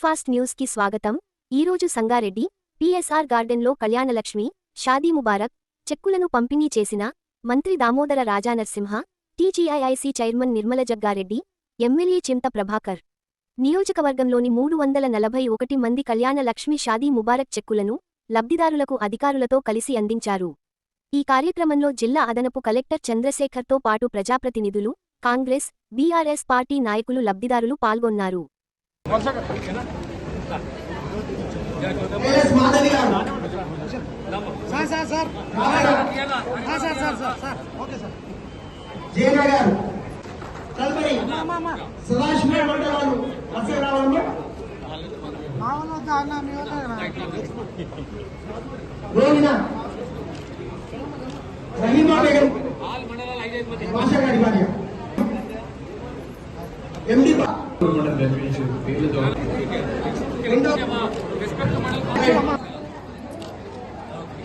Fast న్యూస్కి స్వాగతం. ఈరోజు సంగారెడ్డి పిఎస్ఆర్ గార్డెన్లో కళ్యాణలక్ష్మి షాదీ ముబారక్ చెక్కులను పంపిణీ చేసిన మంత్రి Damodara Rajanarasimha TGIIC chairman Nirmala Jaggareddy MLA Chinta Prabhakar. నియోజకవర్గంలోని మూడు వందల నలభై ఒకటి మంది కళ్యాణలక్ష్మి షాదీ ముబారక్ చెక్కులను లబ్ధిదారులకు అధికారులతో కలిసి అందించారు. ఈ కార్యక్రమంలో జిల్లా అదనపు కలెక్టర్ చంద్రశేఖర్తో పాటు ప్రజాప్రతినిధులు కాంగ్రెస్ బీఆర్ఎస్ పార్టీ నాయకులు లబ్ధిదారులు పాల్గొన్నారు. ಎಸ್ ಮಾದರಿ ಸರ್ ಸರ್ ಸರ್ ಹಾಂ sir sir sir sir okay sir Jayanagar ಕಲ್ಬರಿ Sadashiva ಮಂಡಲವರು ಮತ್ತೆ ರಾವನ್ನು ಮಾವನ ಅನ್ನ ನೀವು ಗೋವಿನ ఎండి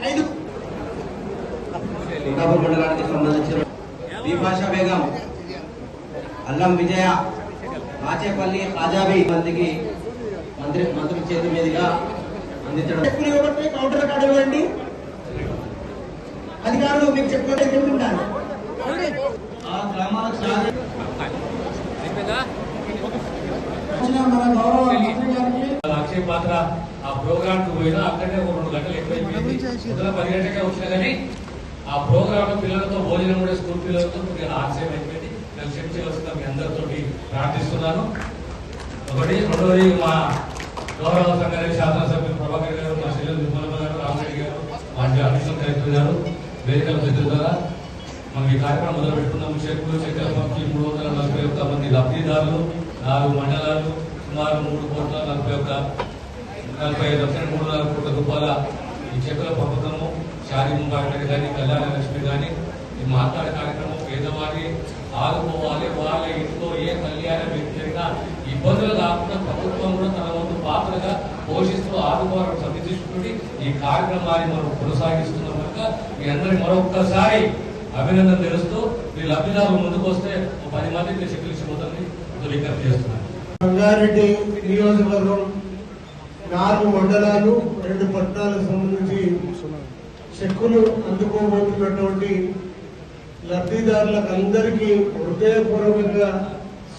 ఐదు. మండలానికి సంబంధించిన విభాష బేగం అల్లం విజయ మాచేపల్లి ఆజాబీ మందికి మంత్రి మంత్రి చేతి మీదుగా అందించడం కౌంటర్ కార్డు ఇవ్వండి. అధికారులు మీకు చెప్పుకోవడం చెప్తుంటారు ఆ గ్రామాలకు సాగు వచ్చిన మన గౌరవ మంత్రి గారికి అక్షయ పాత్ర ఆ ప్రోగ్రామ్కు పోయినా అక్కడే ఒక రెండు గంటలు ఎక్కువైపోయింది. పొద్దున పది గంటలకే వచ్చినా కానీ ఆ ప్రోగ్రామ్ పిల్లలతో భోజనం కూడా స్కూల్ పిల్లలతో కొద్దిగా ఆలస్యం అయిపోయింది. నేను క్షమించవలసిన మీ అందరితో ప్రార్థిస్తున్నాను. ఒకటి రెండవది మా గౌరవ సంగారెడ్డి శాసనసభ్యులు ప్రభాకర్ గారు మా శ్రీలు నిర్మలమ్మ గారు రామరెడ్డి గారు మా అడిషనల్ కలెక్టర్ గారు వేదికల పెద్దల ద్వారా మనం ఈ కార్యక్రమం మొదలు పెట్టుకున్నాము చెక్కులు చక్కెర పంపి మూడు వందల నలభై ఒక్క మంది లబ్ధిదారులు నాలుగు మండలాలు సుమారు మూడు కోట్ల నలభై ఒక్క నలభై ఐదు లక్షల మూడు నాలుగు కోట్ల రూపాయల ఈ చెక్కుల పంపకము షాదీ ముబారక్ కానీ కళ్యాణ లక్ష్మి కానీ ఈ మాట్లాడే కార్యక్రమం పేదవారి ఆదుకోవాలి వాళ్ళ ఇంట్లో ఏ కళ్యాణం వ్యక్తిగా ఇబ్బందులు కాకుండా ప్రభుత్వం కూడా తన వంతు పాత్రగా పోషిస్తూ ఆదుకోవాలని సంధించుకుంటుంది ఈ కార్యక్రమాన్ని మనం కొనసాగిస్తున్నాం కనుక మీ అందరి మరొక్కసారి అభినందన తెలుస్తూ మీ లబ్ధిదారులు ముందుకు వస్తే ఒక పది మందికి చెక్కులు ఇచ్చిపోతుంది విజ్ఞప్తి చేస్తున్నాను. రంగారెడ్డి నియోజకవర్గం నాలుగు మండలాలు రెండు పట్టణాలకు సంబంధించి చెక్కులు అందుకోబోతున్నటువంటి లబ్ధిదారులకు అందరికీ హృదయపూర్వకంగా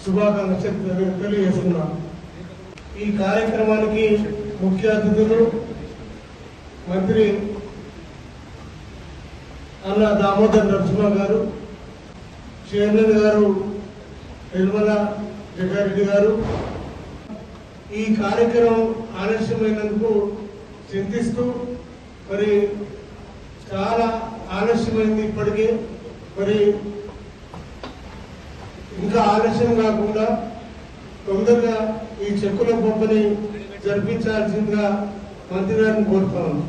శుభాకాంక్షలు తెలియజేస్తున్నాం ఈ కార్యక్రమానికి ముఖ్య అతిథులు మంత్రి అన్న దామోదర్ నరసింహ గారు చైర్మన్ గారు నిర్మల జగ్గారెడ్డి గారు ఈ కార్యక్రమం ఆలస్యమైనందుకు చింతిస్తూ మరి చాలా ఆలస్యమైంది ఇప్పటికే. మరి ఇంకా ఆలస్యం కాకుండా తొందరగా ఈ చెక్కుల పంపిణీ జరిపించాల్సిందిగా మంత్రి గారిని కోరుతున్నాను